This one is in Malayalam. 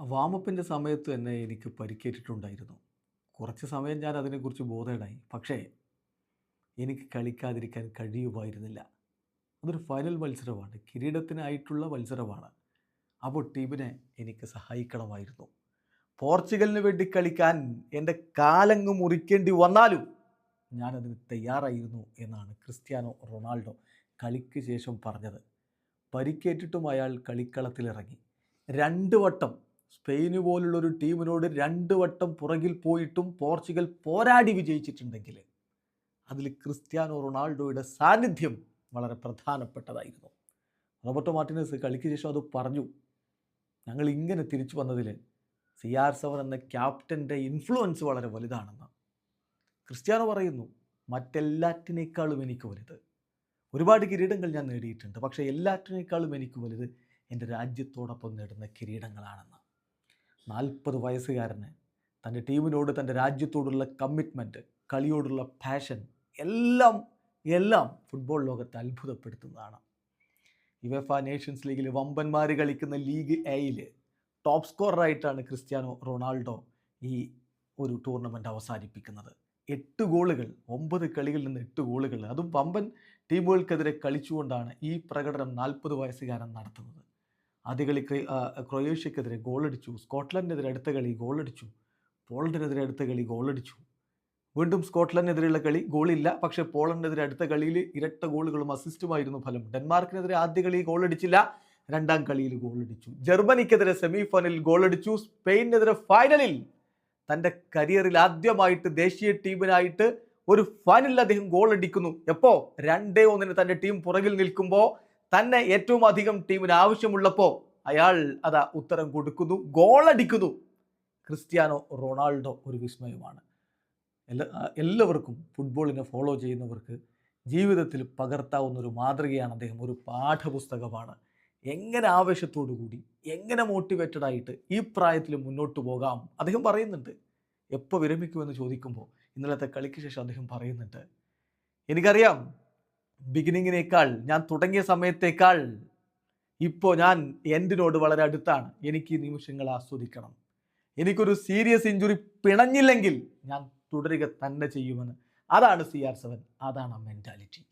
വാമപ്പിന്റെ സമയത്ത് തന്നെ എനിക്ക് പരിക്കേറ്റിട്ടുണ്ടായിരുന്നു. കുറച്ച് സമയം ഞാൻ അതിനെക്കുറിച്ച് ബോധേടായി. പക്ഷേ എനിക്ക് കളിക്കാതിരിക്കാൻ കഴിയുമായിരുന്നില്ല. അതൊരു ഫൈനൽ മത്സരമാണ്. കിരീടത്തിനായിട്ടുള്ള മത്സരമാണ്. അപ്പോൾ ടീമിനെ എനിക്ക് സഹായിക്കണമായിരുന്നു. പോർച്ചുഗലിന് വേണ്ടി കളിക്കാൻ എന്റെ കാലങ്ങ് മുറിക്കേണ്ടി വന്നാലും ഞാനതിന് തയ്യാറായിരുന്നു എന്നാണ് ക്രിസ്ത്യാനോ റൊണാൾഡോ കളിക്ക് ശേഷം പറഞ്ഞത്. പരിക്കേറ്റിട്ടും അയാൾ കളിക്കളത്തിലിറങ്ങി. രണ്ട് വട്ടം സ്പെയിന് പോലുള്ളൊരു ടീമിനോട് രണ്ട് വട്ടം പുറകിൽ പോയിട്ടും പോർച്ചുഗൽ പോരാടി വിജയിച്ചിട്ടുണ്ടെങ്കിൽ അതിൽ ക്രിസ്ത്യാനോ റൊണാൾഡോയുടെ സാന്നിധ്യം വളരെ പ്രധാനപ്പെട്ടതായിരുന്നു. റോബർട്ടോ മാർട്ടിനസ് കളിക്ക് ശേഷം അത് പറഞ്ഞു. ഞങ്ങൾ ഇങ്ങനെ തിരിച്ചു വന്നതിൽ സി ആർ സെവൻ എന്ന ക്യാപ്റ്റന്റെ ഇൻഫ്ലുവൻസ് വളരെ വലുതാണെന്ന്. ക്രിസ്ത്യാനോ പറയുന്നു മറ്റെല്ലാറ്റിനേക്കാളും എനിക്ക് വലുത്. ഒരുപാട് കിരീടങ്ങൾ ഞാൻ നേടിയിട്ടുണ്ട് പക്ഷേ എല്ലാറ്റിനേക്കാളും എനിക്ക് വലുത് എന്റെ രാജ്യത്തോടൊപ്പം നേടുന്ന കിരീടങ്ങളാണെന്ന്. നാൽപ്പത് വയസ്സുകാരന് തന്റെ ടീമിനോട് തന്റെ രാജ്യത്തോടുള്ള കമ്മിറ്റ്മെന്റ് കളിയോടുള്ള പാഷൻ എല്ലാം എല്ലാം ഫുട്ബോൾ ലോകത്തെ അത്ഭുതപ്പെടുത്തുന്നതാണ്. യുവഫ നേഷൻസ് ലീഗിൽ വമ്പന്മാർ കളിക്കുന്ന ലീഗ് എയിൽ ടോപ്പ് സ്കോററായിട്ടാണ് ക്രിസ്ത്യാനോ റൊണാൾഡോ ഈ ഒരു ടൂർണമെന്റ് അവസാനിപ്പിക്കുന്നത്. എട്ട് ഗോളുകൾ ഒമ്പത് കളികളിൽ നിന്ന് എട്ട് ഗോളുകൾ. അതും വമ്പൻ ടീമുകൾക്കെതിരെ കളിച്ചുകൊണ്ടാണ് ഈ പ്രകടനം നാൽപ്പത് വയസ്സുകാരൻ നടത്തുന്നത്. ആദ്യ കളി ക്രൊയേഷ്യക്കെതിരെ ഗോളടിച്ചു. സ്കോട്ട്ലൻഡിനെതിരെ അടുത്ത കളി ഗോളടിച്ചു. പോളണ്ടിനെതിരെ അടുത്ത കളി ഗോളടിച്ചു. വീണ്ടും സ്കോട്ട്ലൻഡിനെതിരെയുള്ള കളി ഗോളില്ല. പക്ഷേ പോളണ്ടിനെതിരെ അടുത്ത കളിയിൽ ഇരട്ട ഗോളുകളും അസിസ്റ്റുമായിരുന്നു ഫലം. ഡെൻമാർക്കിനെതിരെ ആദ്യ കളി ഗോളടിച്ചില്ല. രണ്ടാം കളിയിൽ ഗോളടിച്ചു. ജർമ്മനിക്കെതിരെ സെമി ഫൈനലിൽ ഗോളടിച്ചു. സ്പെയിനെതിരെ ഫൈനലിൽ തന്റെ കരിയറിൽ ആദ്യമായിട്ട് ദേശീയ ടീമിനായിട്ട് ഒരു ഫൈനലിൽ അദ്ദേഹം ഗോൾ അടിക്കുന്നു എപ്പോ? രണ്ടേ ഒന്നിന് തന്റെ ടീം പുറകിൽ നിൽക്കുമ്പോൾ തന്നെ ഏറ്റവും അധികം ടീമിന് ആവശ്യമുള്ളപ്പോൾ അയാൾ അതാ ഉത്തരം കൊടുക്കുന്നു ഗോളടിക്കുന്നു ക്രിസ്ത്യാനോ റൊണാൾഡോ ഒരു വിസ്മയമാണ്. എല്ലാ എല്ലാവർക്കും ഫുട്ബോളിനെ ഫോളോ ചെയ്യുന്നവർക്ക് ജീവിതത്തിൽ പകർത്താവുന്ന ഒരു മാതൃകയാണ് അദ്ദേഹം ഒരു പാഠപുസ്തകമാണ്. എങ്ങനെ ആവേശത്തോടു കൂടി എങ്ങനെ മോട്ടിവേറ്റഡ് ആയിട്ട് ഈ പ്രായത്തിൽ മുന്നോട്ട് പോകാം? അദ്ദേഹം പറയുന്നുണ്ട്. എപ്പോൾ വിരമിക്കുമെന്ന് ചോദിക്കുമ്പോൾ ഇന്നലത്തെ കളിക്ക് ശേഷം അദ്ദേഹം പറയുന്നുണ്ട്. എനിക്കറിയാം ബിഗിനിങ്ങിനേക്കാൾ ഞാൻ തുടങ്ങിയ സമയത്തേക്കാൾ ഇപ്പോൾ ഞാൻ എൻഡിനോട് വളരെ അടുത്താണ്? എനിക്ക് ഈ നിമിഷങ്ങൾ ആസ്വദിക്കണം. എനിക്കൊരു സീരിയസ് ഇഞ്ചുറി പിണഞ്ഞില്ലെങ്കിൽ ഞാൻ തുടരുക തന്നെ ചെയ്യുമെന്ന്. അതാണ് സി ആർ സെവൻ അതാണ് ആ മെന്റാലിറ്റി